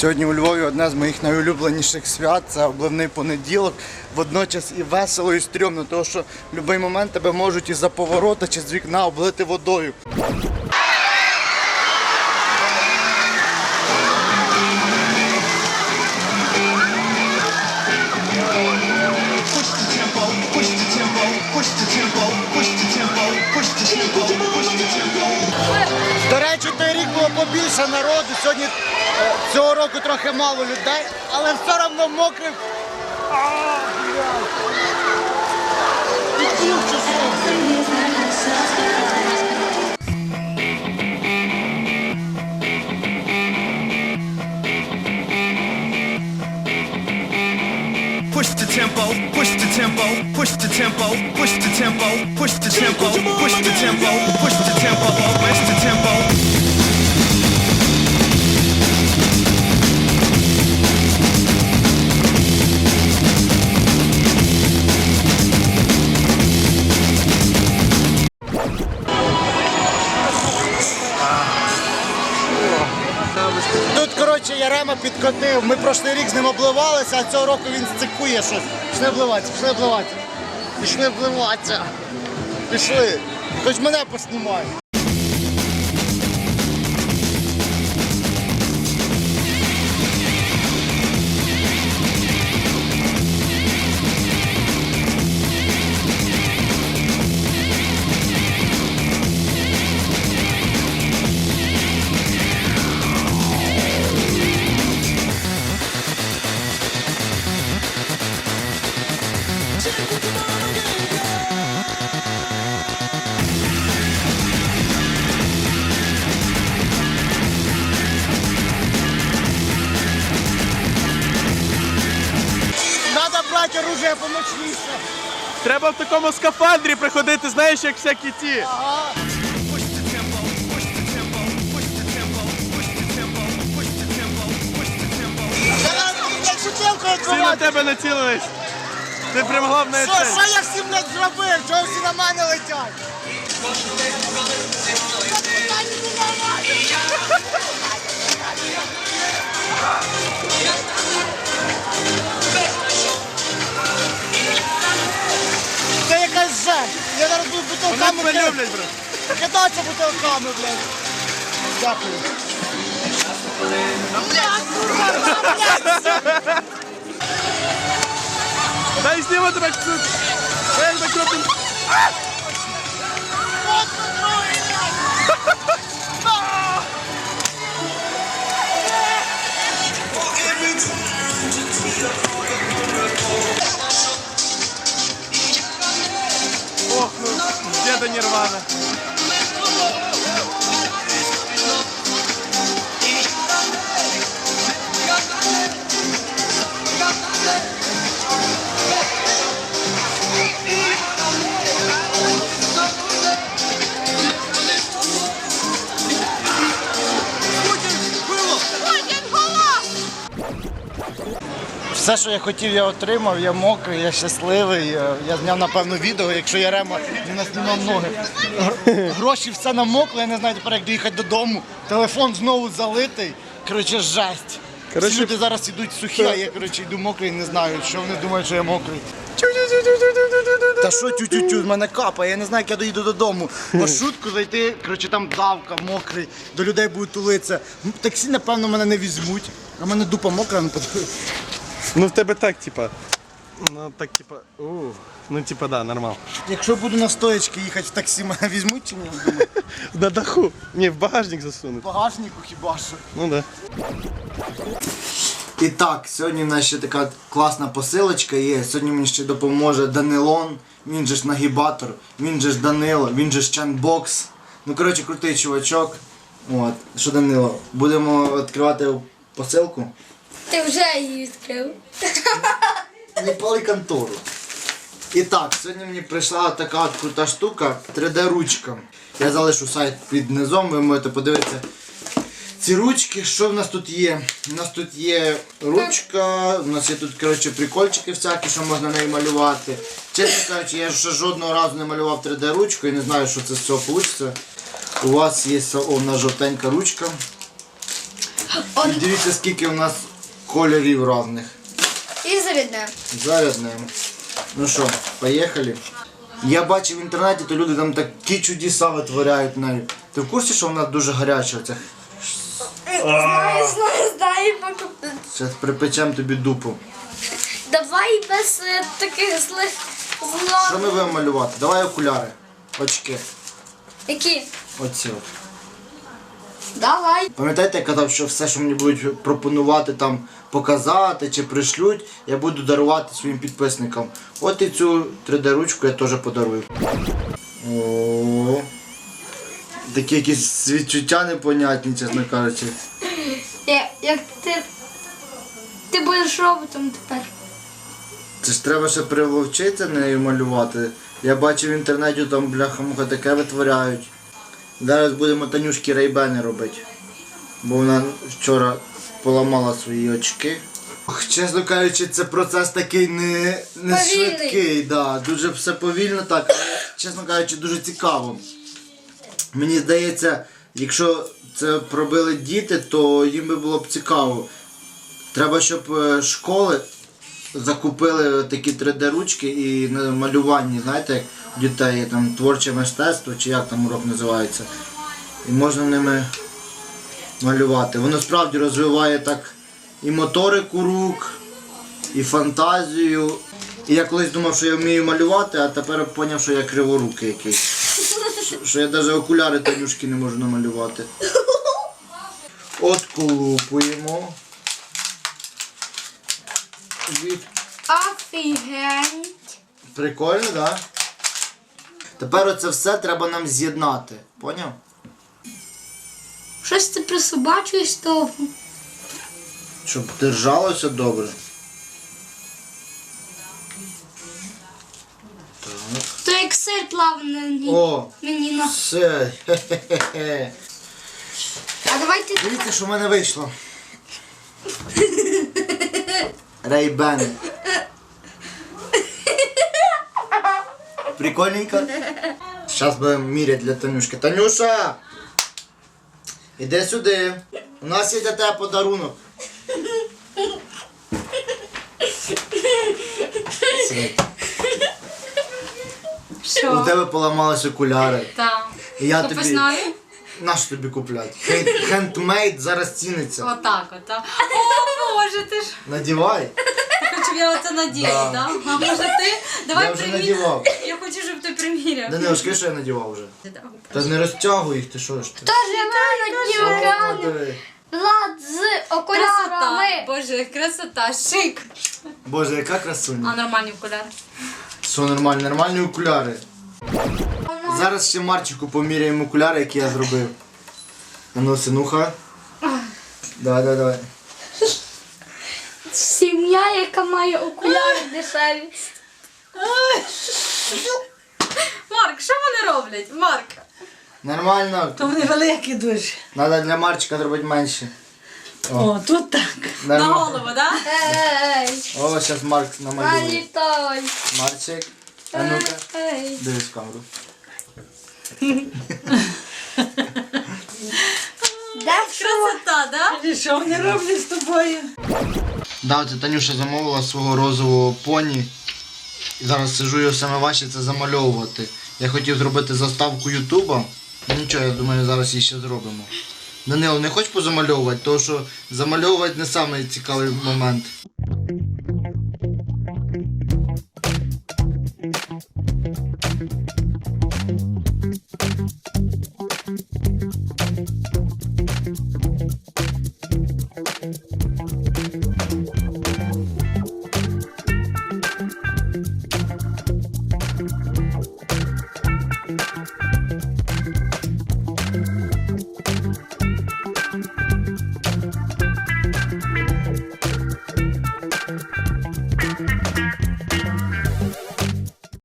Сьогодні у Львові одне з моїх найулюбленіших свят це обливний понеділок. Водночас і весело, і стрьомно, тому що в будь-який момент тебе можуть із-за поворота чи з вікна облити водою. До речі, той рік було побільше народу. Сьогодні цього року трохи мало людей, але все одно часом. Push the tempo, push the tempo, push the tempo, push the tempo, push the tempo, push the tempo, push the tempo, push the tempo. Підкотив. Ми прошлий рік з ним обливалися, а цього року він цикує щось. Пішли обливатися, пішли обливатися. Пішли обливатися. Пішли. Хоч мене поснімай. Брати оружие помощніше. Треба в такому скафандрі приходити, знаєш, як всякі ті. Всі на тебе націлились. Ти прям головне Що, що я всім блядь, зробив? Чого всі на мене летять? Я зараз буду Вони бутилками тебе блядь, люблять, брат. кидатися бутилками, блядь. Дякую. Дай знімо тебе тут. Дай так Все, що я хотів, я отримав. Я мокрий, я щасливий. Я, зняв напевно відео, якщо я Ярема не наснімав ноги. Гроші все намокло, я не знаю тепер, як доїхати додому. Телефон знову залитий. Коротше, жесть. Коротше, Всі люди зараз ідуть сухі, а я коротше йду мокрий, не знаю, що вони думають, що я мокрий. Та що тю-тю-тю, з мене капає, я не знаю, як я доїду додому. В Маршрутку зайти, коротше, там давка, мокрий, до людей будуть тулитися. Таксі, напевно, мене не візьмуть. А в мене дупа мокра, ну подивись. Ну в тебе так, типа. Ну так, типа. У, ну типа, да, нормал. Якщо буду на стоечки їхати в таксі, мене візьмуть чи ні? На даху. Ні, в багажник засунуть. В багажнику хіба що. Ну да. І так, сьогодні в нас ще така класна посилочка є. Сьогодні мені ще допоможе Данилон, він же ж нагібатор, він же ж Данило, він же ж чанбокс. Ну, коротше, крутий чувачок. От, що Данило, будемо відкривати посилку. Ти вже її відкрив. Не пали контору. І так, сьогодні мені прийшла така от крута штука 3D-ручка. Я залишу сайт під низом, ви можете подивитися. Ці ручки, що в нас тут є? У нас тут є ручка, у нас є тут коротше, прикольчики всякі, що можна нею малювати. Чесно кажучи, я ще жодного разу не малював 3D ручку і не знаю, що це з цього вийде. У вас є о, у нас жовтенька ручка. І дивіться, скільки у нас кольорів різних. І зарядне. Заряднемо. Ну що, поїхали. Я бачив в інтернеті, то люди там такі чудеса витворяють нею. Ти в курсі, що вона дуже гаряча? Оця? Знаю, знаю, знаю. Зараз припечемо тобі дупу. Давай без е, таких злих Що зло. ми будемо малювати? Давай окуляри. Очки. Які? Оці от. Давай. Пам'ятаєте, я казав, що все, що мені будуть пропонувати там показати чи пришлють, я буду дарувати своїм підписникам. От і цю 3D-ручку я теж подарую. О, такі якісь відчуття непонятні, чесно кажучи. Я- Як ти. Ти будеш роботом тепер. Це ж треба ще привчитися нею малювати. Я бачив в інтернеті там бляха-муха таке витворяють. Зараз будемо Танюшки рейбени робити. Бо вона вчора поламала свої очки. Ох, чесно кажучи, це процес такий не, не Повільний. швидкий, да. дуже все повільно так, але, чесно кажучи, дуже цікаво. Мені здається, якщо це пробили діти, то їм би було б цікаво. Треба, щоб е, школи закупили такі 3D-ручки і на малюванні, знаєте, як у дітей там творче мистецтво, чи як там урок називається. І можна ними малювати. Воно справді розвиває так і моторику рук, і фантазію. І я колись думав, що я вмію малювати, а тепер зрозумів, що я криворукий якийсь. Що- я навіть окуляри Танюшки не можу намалювати. Отколупуємо. Від Офігеть. Прикольно, так? Да? Тепер оце все треба нам з'єднати. Поняв? Щось ти присобачуєш того. Щоб держалося добре. Так. То як сир плавний О, мені на. все. Хе-хе-хе. А давайте Дивіться, що в мене вийшло. Рейбен. Прикольненько. Зараз будемо міряти для Танюшки. Танюша! Іди сюди. У нас є для тебе подарунок. Сидь. У Що? тебе поламались окуляри. Там. І я тобі. Наш тобі купляти. Хенд- Хендмейд зараз ціниться. Отак от. О, Боже, ти ж. Надівай. Щоб я оце наділа, Да. так? А може ти? Давай Я вже приміряй. надівав. Я хочу, щоб ти приміряв. Данило, скажи, що я надівав вже. Да. Та не розтягуй їх, ти що ж ти? Я на дні О, диви. Влад з Красота. окулярами. Боже, красота, шик. Боже, яка А нормальні окуляри. Що нормально, нормальні окуляри. Зараз ще Марчику поміряємо окуляри, які я зробив. А ну, синуха. Давай, давай, давай. Сім'я, яка має окуляри дешеві. Марк, що вони роблять? Марк. Нормально. То вони великі дуже. Треба для Марчика зробити менше. О, тут так. На Нормально. голову, так? Ей, О, зараз Марк намалює. Марчик. А ну-ка. Ей. Дивись в камеру. Красота, так? І що вони роблять з тобою? Да, це Танюша замовила свого розового поні. І зараз сижу його саме важче це замальовувати. Я хотів зробити заставку Ютуба. Ну нічого, я думаю, зараз її ще зробимо. Данило, не хочеш позамальовувати, тому що замальовувати не самий цікавий момент.